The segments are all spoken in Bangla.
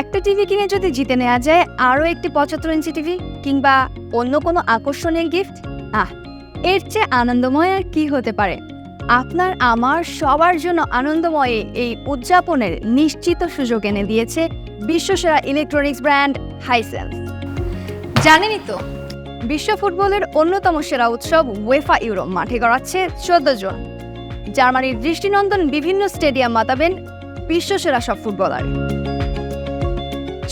একটা টিভি কিনে যদি জিতে নেওয়া যায়, আরও একটি পঁচাত্তর ইঞ্চি টিভি কিংবা অন্য কোনো আকর্ষণীয় গিফট আহ, এর চেয়ে আনন্দময় আর কি হতে পারে? আপনার, আমার, সবার জন্য আনন্দময় এই উদযাপনের নিশ্চিত সুযোগ এনে দিয়েছে বিশ্বসেরা ইলেকট্রনিক্স ব্র্যান্ড হাইসেন্স জানেনই তো, বিশ্ব ফুটবলের অন্যতম সেরা উৎসব ওয়েফা ইউরোপ মাঠে গড়াচ্ছে চোদ্দ জন। জার্মানির দৃষ্টিনন্দন বিভিন্ন স্টেডিয়াম মাতাবেন বিশ্বসেরা সব ফুটবলার।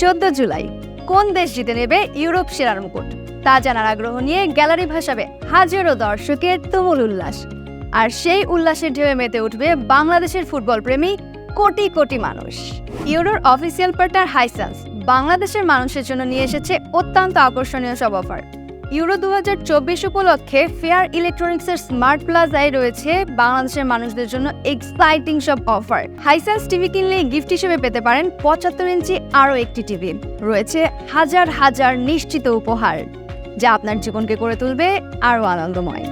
চোদ্দ জুলাই। কোন দেশ জিতে নেবে ইউরোপ সেরার মুকুট? তা জানার আগ্রহ নিয়ে গ্যালারি ভাসাবে হাজারো দর্শকের তুমুল উল্লাস। আর সেই উল্লাসের ঢেউয়ে মেতে উঠবে বাংলাদেশের ফুটবল প্রেমী কোটি কোটি মানুষ। ইউরোর অফিসিয়াল পার্টনার হাইসান্স বাংলাদেশের মানুষের জন্য নিয়ে এসেছে অত্যন্ত আকর্ষণীয় সব অফার। ইউরো দু হাজার চব্বিশ উপলক্ষে ফেয়ার ইলেকট্রনিক্সের স্মার্ট প্লাজায় রয়েছে বাংলাদেশের মানুষদের জন্য এক্সাইটিং সব অফার হাইসেন্স টিভি কিনলে গিফট হিসেবে পেতে পারেন পঁচাত্তর ইঞ্চি আরও একটি টিভি রয়েছে হাজার হাজার নিশ্চিত উপহার, যা আপনার জীবনকে করে তুলবে আরও আনন্দময়।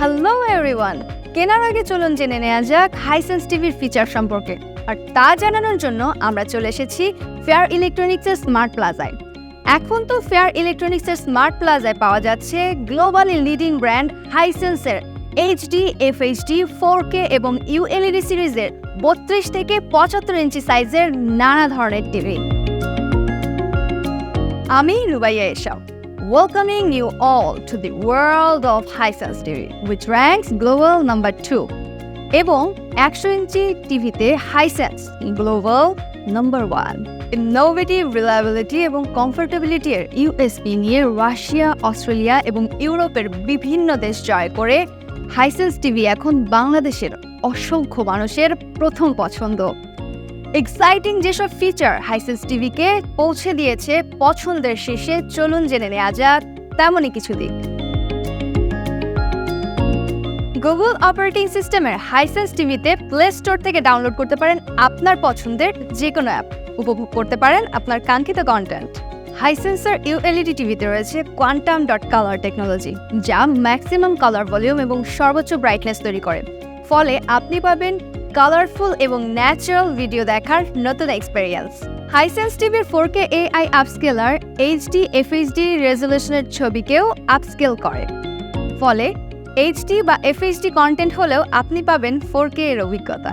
হ্যালো এভরিওয়ান কেনার আগে চলুন জেনে নেওয়া যাক হাইসেন্স টিভির ফিচার সম্পর্কে। আর তা জানানোর জন্য আমরা চলে এসেছি ফেয়ার ইলেকট্রনিক্সের স্মার্ট প্লাজায় এখন তো ফেয়ার ইলেকট্রনিক্সের স্মার্ট প্লাজায় পাওয়া যাচ্ছে গ্লোবালি লিডিং ব্র্যান্ড হাইসেন্সের এইচডি এফএইচডি ফোর কে এবং ইউএলইডি সিরিজের বত্রিশ থেকে পঁচাত্তর ইঞ্চি সাইজের নানা ধরনের টিভি আমি Rubaiya এশাও welcoming you all to the world of Hisense TV, which ranks global number 2. এবং একশো ইঞ্চি টিভিতে Hisense global number one innovative reliability এবং কমফোর্টেবিলিটির ইউএসপি নিয়ে রাশিয়া, অস্ট্রেলিয়া এবং ইউরোপের বিভিন্ন দেশ জয় করে হাইসেন্স টিভি এখন বাংলাদেশের অসংখ্য মানুষের প্রথম পছন্দ। এক্সাইটিং যেসব ফিচার হাইসেন্স টিভিকে পৌঁছে দিয়েছে, পছন্দের শেষে চলুন জেনে নেওয়া যাক তেমনই কিছু দিক। গুগল অপারেটিং সিস্টেমের হাইসেন্স টিভিতে প্লে স্টোর থেকে ডাউনলোড করতে পারেন আপনার পছন্দের যে কোনো অ্যাপ উপভোগ করতে পারেন আপনার কাঙ্ক্ষিত কন্টেন্ট হাইসেন্সার ইউএলইডি টিভিতে রয়েছে কোয়ান্টাম ডট কালার টেকনোলজি যা ম্যাক্সিমাম কালার ভলিউম এবং সর্বোচ্চ ব্রাইটনেস তৈরি করে। ফলে আপনি পাবেন কালারফুল এবং ন্যাচারাল ভিডিও দেখার নতুন এক্সপেরিয়েন্স হাইসেন্স টিভির four K AI upscaler HD FHD রেজলিউশনের ছবিকেও আপস্কেল করে। ফলে এইচডি বা এফএইচডি কন্টেন্ট হলেও আপনি পাবেন ফোর কে এর অভিজ্ঞতা।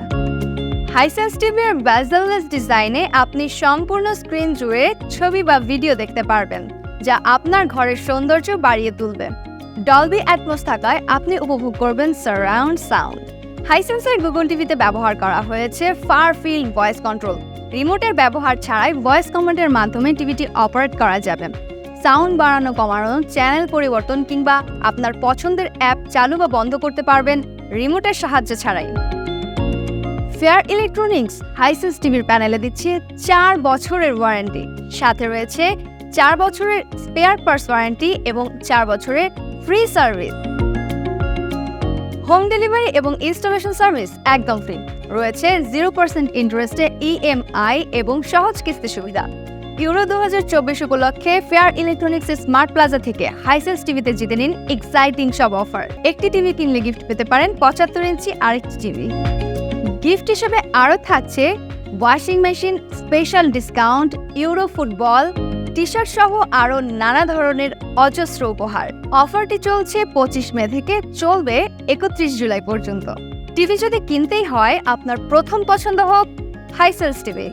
হাইসেন্স টিভির ব্যাজেললেস ডিজাইনে আপনি সম্পূর্ণ স্ক্রিন জুড়ে ছবি বা ভিডিও দেখতে পারবেন, যা আপনার ঘরের সৌন্দর্য বাড়িয়ে তুলবে। ডলবি অ্যাটমোস থাকায় আপনি উপভোগ করবেন সারাউন্ড সাউন্ড হাইসেন্সের গুগল টিভিতে ব্যবহার করা হয়েছে ফার ফিল্ড ভয়েস কন্ট্রোল রিমোটের ব্যবহার ছাড়াই ভয়েস কমান্ডের মাধ্যমে টিভিটি অপারেট করা যাবে। সাউন্ড বাড়ানো কমানো, চ্যানেল পরিবর্তন কিংবা আপনার পছন্দের অ্যাপ চালু বা বন্ধ করতে পারবেন রিমোটের সাহায্য ছাড়াই। ফেয়ার ইলেকট্রনিক্স হাইসেন্স টিভির প্যানেলে দিচ্ছে চার বছরের ওয়ারেন্টি। সাথে রয়েছে চার বছরের স্পেয়ার পার্টস ওয়ারেন্টি এবং চার বছরের ফ্রি সার্ভিস। হোম ডেলিভারি এবং ইনস্টলেশন সার্ভিস একদম ফ্রি। রয়েছে জিরো পার্সেন্ট ইন্টারেস্টে ইএমআই এবং সহজ কিস্তি সুবিধা। ইউরো দু হাজার চব্বিশ উপলক্ষে ফেয়ার ইলেকট্রনিক্সের স্মার্ট প্লাজা থেকে হাইসেন্স টিভিতে জিতে নিন এক্সাইটিং সব অফার। একটি টিভি কিনলে গিফট পেতে পারেন পঁচাত্তর ইঞ্চি আরেকটি টিভি। গিফট হিসেবে আরও থাকছে washing machine, special discount, Euro football T shirt সহ আরও নানা ধরনের অজস্র উপহার। অফারটি চলছে পঁচিশ মে থেকে চলবে একত্রিশ জুলাই পর্যন্ত। টিভি যদি কিনতেই হয়, আপনার প্রথম পছন্দ হোক হাইসেলস টিভি।